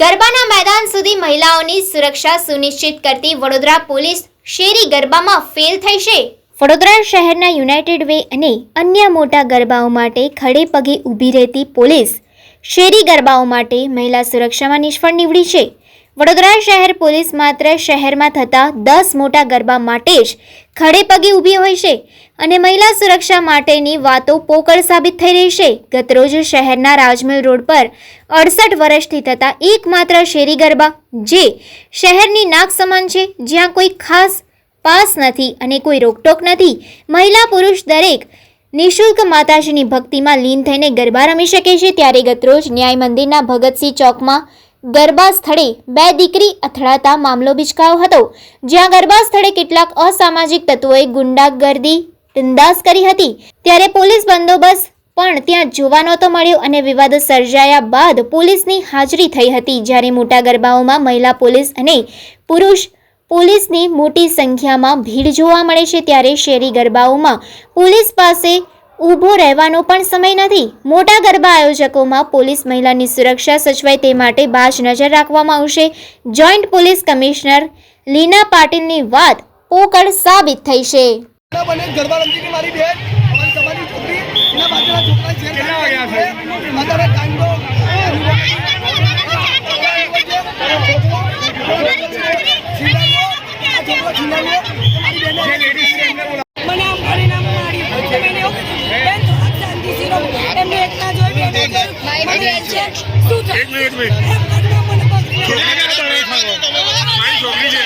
ગરબાના મેદાન સુધી મહિલાઓની સુરક્ષા સુનિશ્ચિત કરતી વડોદરા પોલીસ શેરી ગરબામાં ફેલ થઈ છે. વડોદરા શહેરના યુનાઇટેડ વે અને અન્ય મોટા ગરબાઓ માટે ખડે પગે ઊભી રહેતી પોલીસ શેરી ગરબાઓ માટે મહિલા સુરક્ષામાં નિષ્ફળ નીવડી છે. વડોદરા શહેર પોલીસ માત્ર શહેરમાં થતા દસ મોટા ગરબા માટે જ ખડે પગે ઊભી હોય છે અને મહિલા સુરક્ષા માટેની વાતો પોકળ સાબિત થઈ રહી છે. ગતરોજ શહેરના રાજમહેલ રોડ પર અડસઠ વર્ષથી થતા એકમાત્ર શેરી ગરબા, જે શહેરની નાક સમાન છે, જ્યાં કોઈ ખાસ પાસ નથી અને કોઈ રોકટોક નથી, મહિલા પુરુષ દરેક નિઃશુલ્ક માતાજીની ભક્તિમાં લીન થઈને ગરબા રમી શકે છે. ત્યારે ગતરોજ ન્યાય મંદિરના ભગતસિંહ ચોકમાં ગરબા સ્થળે બે દીકરી અથડાતા મામલો બિચકાયો હતો. જ્યાં ગરબા સ્થળે કેટલાક અસામાજિક તત્વોએ ગુંડાગર્દી તિંદાસ કરી હતી. ત્યારે પોલીસ બંદોબસ્ત પણ ત્યાં જોવા નહોતો મળ્યો અને વિવાદ સર્જાયા બાદ પોલીસની હાજરી થઈ હતી. જ્યારે મોટા ગરબાઓમાં મહિલા પોલીસ અને પુરુષ પોલીસની મોટી સંખ્યામાં ભીડ જોવા મળે છે, ત્યારે શેરી ગરબાઓમાં પોલીસ પાસે ઊભો રહેવાનો પણ સમય નથી મોટા ગરબા આયોજકોમાં પોલીસ મહિલાની સુરક્ષા સચવાય તે માટે બાજ નજર રાખવામાં આવશે જોઈન્ટ પોલીસ કમિશનર લીના પાટીલની વાત પોકળ સાબિત થઈ છે ગરબા રમતી મારી બેન અમારી છોકરી એના બાજુના છોકરા છે કેટલા વાગ્યા છે? અત્યારે કાંડો જે લેડીઝ છે શાંતિથી રહો. એમને એકલા જોઈ, શું છોકરી છે?